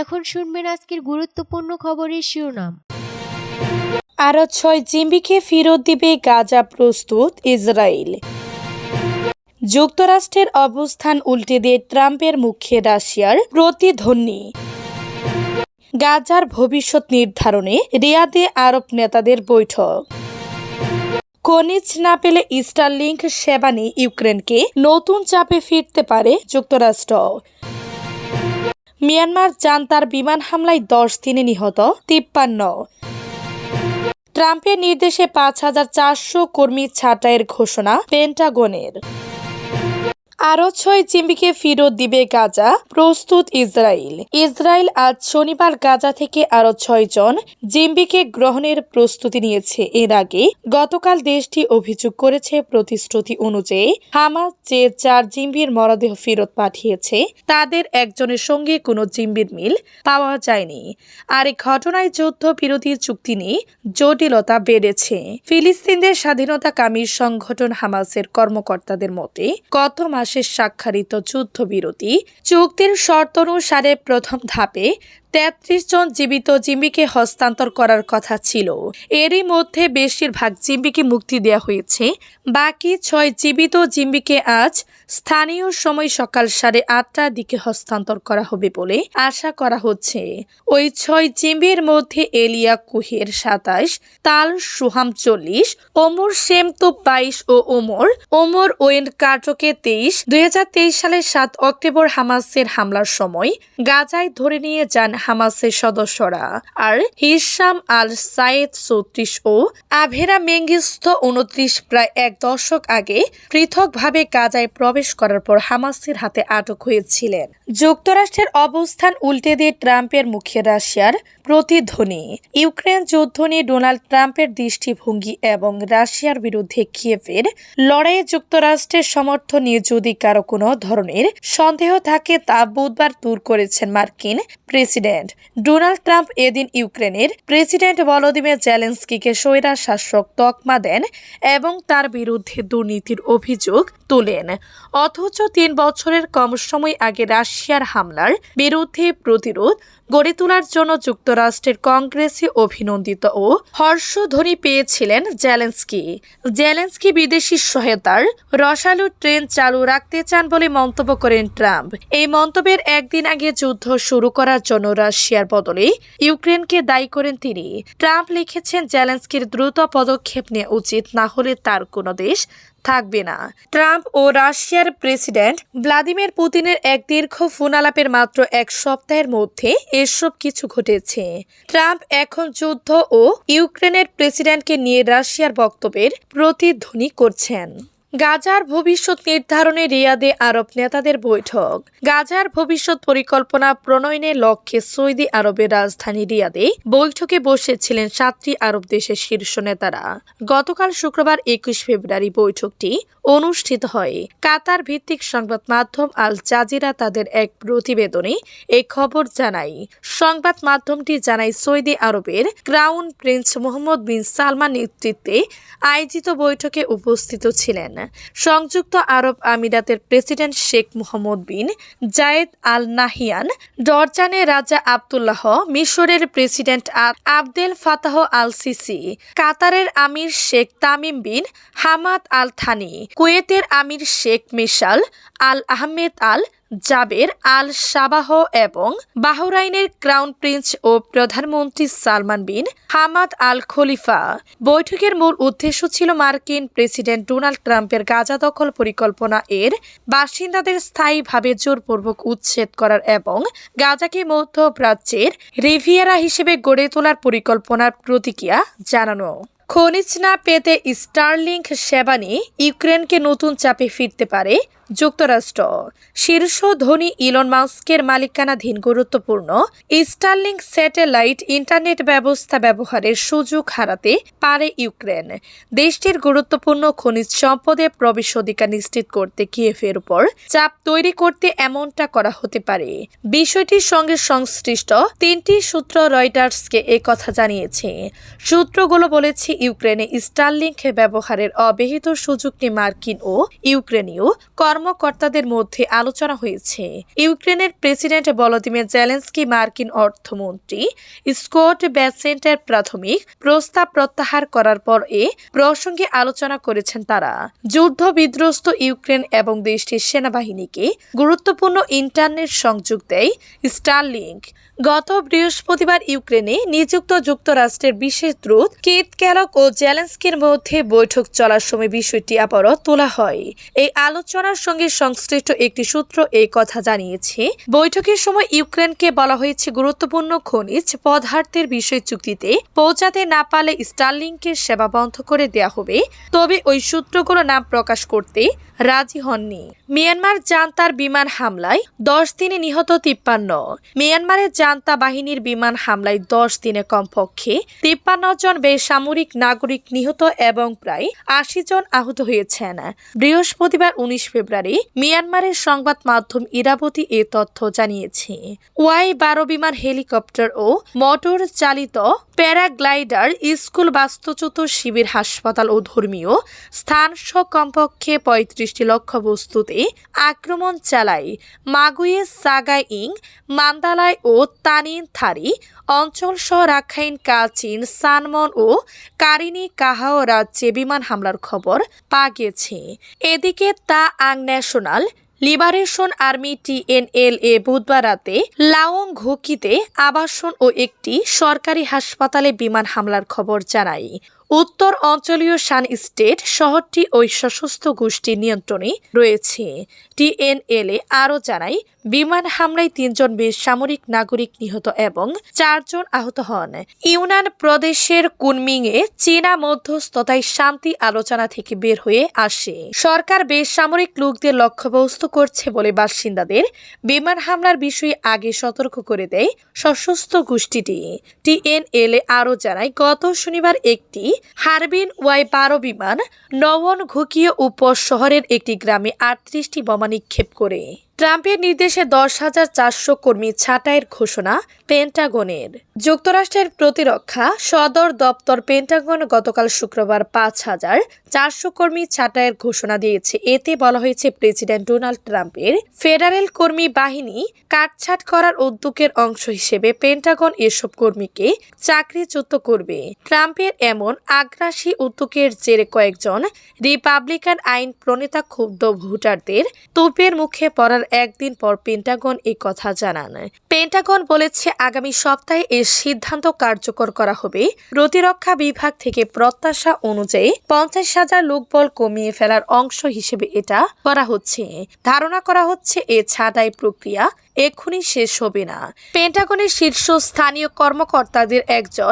এখন শুনবেন আজকের গুরুত্বপূর্ণ খবরের শিরোনাম। আরও ছয় জিম্বিকে ফেরত দিবে গাজা প্রস্তুত ইসরায়েল। যুক্তরাষ্ট্রের অবস্থান উল্টে দিয়ে ট্রাম্পের মুখে রাশিয়ার প্রতিধ্বনি। গাজার ভবিষ্যৎ নির্ধারণে রিয়াদে আরব নেতাদের বৈঠক। খনিজ না পেলে স্টারলিংক সেবা নিয়ে ইউক্রেনকে নতুন চাপে ফিরতে পারে যুক্তরাষ্ট্র। মিয়ানমার জান্তার বিমান হামলায় দশ দিনে নিহত তিপ্পান্ন। ট্রাম্পের নির্দেশে পাঁচ হাজার চারশো কর্মী ছাঁটাইয়ের ঘোষণা পেন্টাগনের। আরও ছয় জিম্বিকে ফেরত দিবে গাজা, প্রস্তুত ইসরায়েল। ইসরায়েল আজ শনিবার গাজা থেকে আরও ছয় জন জিম্বিকে গ্রহণের প্রস্তুতি নিয়েছে। এর আগে গতকাল দেশটি অভিযোগ করেছে প্রতিশ্রুতি অনুযায়ী হামাস যে চার জিম্বির মরদেহ ফেরত পাঠিয়েছে, তাদের একজনের সঙ্গে কোনো জিম্বির মিল পাওয়া যায়নি। আর এই ঘটনায় যুদ্ধ বিরোধী চুক্তি নিয়ে জটিলতা বেড়েছে। ফিলিস্তিনদের স্বাধীনতাকামী সংগঠন হামাসের কর্মকর্তাদের মতে, গত মাসে স্বাক্ষরিত যুদ্ধবিরতি চুক্তির শর্ত অনুসারে প্রথম ধাপে তেত্রিশ জন জীবিত জিম্বিকে হস্তান্তর করার কথা ছিল। এরই মধ্যে বেশিরভাগ জিম্বিকে মুক্তি দেওয়া হয়েছে। বাকি ছয় জীবিত জিম্বিকে আজ স্থানীয় সময় সকাল সাড়ে আটটার দিকে হস্তান্তর করা হবে বলে আশা করা হচ্ছে। ওই ছয় জিম্বির মধ্যে এলিয়া কুহের সাতাশ, তাল সুহাম চল্লিশ, ওমর সেমতো বাইশ ও ওমর ওমর ওয়েন কার্টকে তেইশ। দুই সালের সাত অক্টোবর হামাসের হামলার সময় গাজায় ধরে নিয়ে যান হামাসের সদস্যরা। আর হিসাম আল সাইদ চৌত্রিশ ও আভেরা মেঙ্গিস্থ উনত্রিশ প্রায় এক দশক আগে পৃথকভাবে গাজায় প্রবেশ করার পর হামাসের হাতে আটক হয়েছিলেন। যুক্তরাষ্ট্রের অবস্থান উল্টে দিয়ে ট্রাম্পের মুখে রাশিয়ার প্রতিধ্বনি। ইউক্রেন যুদ্ধ নিয়ে ডোনাল্ড ট্রাম্পের দৃষ্টিভঙ্গি এবং রাশিয়ার বিরুদ্ধে কিয়েভের লড়াইয়ে যুক্তরাষ্ট্রের সমর্থন নিয়ে যদি কারও কোনো ধরনের সন্দেহ থাকে, তা বুধবার দূর করেছেন মার্কিন প্রেসিডেন্ট। ডোনাল্ড ট্রাম্প এদিন ইউক্রেনের প্রেসিডেন্ট ভলোদিমির জেলেন্সকিকে স্বৈরা শাসক তকমা দেন এবং তার বিরুদ্ধে দুর্নীতির অভিযোগ তোলেন। অথচ তিন বছরের কম সময় আগে রাশিয়ার হামলার বিরুদ্ধে প্রতিরোধ গড়ে তোলার জন্য যুক্তরাষ্ট্রের কংগ্রেসে অভিনন্দিত ও হর্ষধ্বনি পেয়েছিলেন জেলেন্সকি। জেলেন্সকি বিদেশি সহায়তার রসালো ট্রেন চালু রাখতে চান বলে মন্তব্য করেন ট্রাম্প। এই মন্তব্যের একদিন আগে যুদ্ধ শুরু করার জন্য রাশিয়ার বদলে ইউক্রেনকে দায়ী করেন তিনি। ট্রাম্প লিখেছেন, জেলেন্সকির দ্রুত পদক্ষেপ নেওয়া উচিত, না হলে তার কোনো দেশ থাকবে না। ট্রাম্প ও রাশিয়ার প্রেসিডেন্ট ভ্লাদিমির পুতিনের এক দীর্ঘ ফোন আলাপের মাত্র এক সপ্তাহের মধ্যে এসব কিছু ঘটেছে। ট্রাম্প এখন যুদ্ধ ও ইউক্রেনের প্রেসিডেন্টকে নিয়ে রাশিয়ার বক্তব্যের প্রতিধ্বনি করছেন। গাজার ভবিষ্যৎ নির্ধারণে রিয়াদে আরব নেতাদের বৈঠক। গাজার ভবিষ্যৎ পরিকল্পনা প্রণয়নের লক্ষ্যে সৌদি আরবের রাজধানী রিয়াদে বৈঠকে বসেছিলেন সাতটি আরব দেশের শীর্ষ নেতারা। গতকাল শুক্রবার একুশ ফেব্রুয়ারি বৈঠকটি অনুষ্ঠিত হয়। কাতার ভিত্তিক সংবাদ মাধ্যম আল জাজিরা তাদের এক প্রতিবেদনে এই খবর জানায়। সংবাদ মাধ্যমটি জানায়, সৌদি আরবের crown prince Mohammed bin Salman নেতৃত্বে আয়োজিত বৈঠকে উপস্থিত ছিলেন। সংযুক্ত আরব আমিরাতের president Sheikh Mohammed bin Zayed Al Nahyan জর্জানের রাজা আবদুল্লাহ, মিশরের প্রেসিডেন্ট আব- আবদেল ফাতাহ আল সিসি, কাতারের আমির Sheikh Tamim bin Hamad al Thani কুয়েতের আমির Sheikh Mishal, al Ahmed al Jaber al Sabah এবং বাহরাইনের ক্রাউন প্রিন্স ও প্রধানমন্ত্রী সালমান বিন হামাদ আল খলিফা। বৈঠকের মূল উদ্দেশ্য ছিল মার্কিন প্রেসিডেন্ট ডোনাল্ড ট্রাম্পের গাজা দখল পরিকল্পনা এর বাসিন্দাদের স্থায়ীভাবে জোরপূর্বক উচ্ছেদ করার এবং গাজাকে মধ্যপ্রাচ্যের রিভিয়ারা হিসেবে গড়ে তোলার পরিকল্পনার প্রতিক্রিয়া জানানো। খনিজ না পেতে স্টারলিংক সেবা নিয়ে ইউক্রেনকে নতুন চাপে ফিরতে পারে যুক্তরাষ্ট্র। শীর্ষ ধনী ইলন মাস্কের মালিকানাধীন গুরুত্বপূর্ণ স্টারলিংক স্যাটেলাইট ইন্টারনেট ব্যবস্থা ব্যবহারের সুযোগ হারাতে পারে ইউক্রেন। দেশটির গুরুত্বপূর্ণ খনিজ সম্পদে প্রবেশ অধিকার নিশ্চিত করতে কিয়েভের উপর চাপ তৈরি করতে এমনটা করা হতে পারে। বিষয়টির সঙ্গে সংশ্লিষ্ট তিনটি সূত্র রয়টার্সকে কথা জানিয়েছে। সূত্রগুলো বলেছে, ইউক্রেনে স্টারলিংক ব্যবহারের অব্যাহত সুযোগ নিয়ে মার্কিন ও ইউক্রেনীয় কর্ম কর্মকর্তাদের মধ্যে আলোচনা হয়েছে। ইউক্রেনের প্রেসিডেন্ট ভলোদিমির জেলেন্সকি মার্কিন অর্থমন্ত্রী স্কট ব্যাসেন্টের প্রাথমিক প্রস্তাব প্রত্যাহার করার পর এ প্রসঙ্গে আলোচনা করেছেন তারা। যুদ্ধ বিধ্বস্ত ইউক্রেন এবং দেশটির সেনাবাহিনীকে গুরুত্বপূর্ণ ইন্টারনেট সংযোগ দেয় স্টারলিংক। গত বৃহস্পতিবার ইউক্রেনে নিযুক্ত যুক্তরাষ্ট্রের বিশেষ দূত কেত ক্যালক ও জেলেন্সকির মধ্যে বৈঠক চলার সময় বিষয়টি আবারও তোলা হয়। এই আলোচনার সঙ্গে সংশ্লিষ্ট একটি সূত্র এই কথা জানিয়েছে, বৈঠকের সময় ইউক্রেনকে বলা হয়েছে গুরুত্বপূর্ণ খনিজ পদার্থের বিষয় চুক্তিতে পৌঁছাতে না পারলে স্টারলিংকের সেবা বন্ধ করে দেয়া হবে। তবে ওই সূত্রগুলো নাম প্রকাশ করতে রাজি হননি। মিয়ানমার জান্তার বিমান হামলায় দশ দিনে নিহত তিপ্পান্ন। মিয়ানমারের জান্তা বাহিনীর বিমান হামলায় দশ দিনে কমপক্ষে তিপ্পান্ন জন বেসামরিক নাগরিক নিহত এবং প্রায় আশি জন আহত হয়েছেন। বৃহস্পতিবার উনিশ ফেব্রুয়ারি মিয়ানমারের সংবাদ মাধ্যম ইরাবতী এ তথ্য জানিয়েছে। ওয়াই বারো বিমান হেলিকপ্টার ও মোটর চালিত প্যারাগ্লাইডার স্কুল বাস্তুচ্যুত শিবির, হাসপাতাল ও ধর্মীয় স্থান কমপক্ষে পঁয়ত্রিশটি লক্ষ্যবস্তুতে আক্রমণ চালায় মাগুয়ে সাগাইং, মান্দালায় ও তানিন থারি, অঞ্চল সহ রাখাইন, কাচিন, সানমন ও কারিনি কাহাও রাজ্যে বিমান হামলার খবর পাওয়া গেছে। এদিকে Ta'ang national liberation army TNLA বুধবার রাতে লাওং ঘুকিতে আবাসন ও একটি সরকারি হাসপাতালে বিমান হামলার খবর জানায়। উত্তর অঞ্চলীয় শান স্টেট শহরটি ওই সশস্ত্র গোষ্ঠীর নিয়ন্ত্রণে রয়েছে। টিএনএলএ আরও জানায় বিমান হামলায় তিনজন বেসামরিক নাগরিক নিহত এবং চারজন আহত হন। ইউনান প্রদেশের কুনমিংয়ে চীনা মধ্যস্থতায় শান্তি আলোচনা থেকে বের হয়ে আসে। সরকার বেসামরিক লোকদের লক্ষ্যবস্তু করছে বলে বাসিন্দাদের বিমান হামলার বিষয়ে আগে সতর্ক করে দেয় সশস্ত্র গোষ্ঠীটি। টিএনএলএ আরও জানায়, গত শনিবার একটি হারবিন ওয়াই বারো বিমান নবন ঘুকিয়ে উপর শহরের একটি গ্রামে আটত্রিশটি বোমা নিক্ষেপ করে। ট্রাম্পের নির্দেশে দশ হাজার চারশো কর্মী ছাঁটাইয়ের ঘোষণা পেন্টাগনের। যুক্তরাষ্ট্রের প্রতিরক্ষা সদর দপ্তর পেন্টাগন গতকাল শুক্রবার পাঁচ হাজার চারশো কর্মী ছাঁটাইয়ের ঘোষণা দিয়েছে। এতে বলা হয়েছে প্রেসিডেন্ট ডোনাল্ড ট্রাম্পের ফেডারেল কর্মী বাহিনী কাটছাট করার উদ্যোগের অংশ হিসেবে পেন্টাগন এসব কর্মীকে চাকরিচ্যুত করবে। ট্রাম্পের এমন আগ্রাসী উদ্যোগের জেরে কয়েকজন রিপাবলিকান আইন প্রণেতা ক্ষুব্ধ ভোটারদের তোপের মুখে পড়ার একদিন পর পেন্টাগন এই কথা জানান। পেন্টাগন বলেছে আগামী সপ্তাহে এর সিদ্ধান্ত কার্যকর করা হবে। প্রতিরক্ষা বিভাগ থেকে প্রত্যাশা অনুযায়ী পঞ্চাশ হাজার লোকবল কমিয়ে ফেলার অংশ হিসেবে এটা করা হচ্ছে। ধারণা করা হচ্ছে এ ছাঁটাই প্রক্রিয়া এক্ষুনি শেষ হবে না। পেন্টাগনের শীর্ষ স্থানীয় কর্মকর্তাদের একজন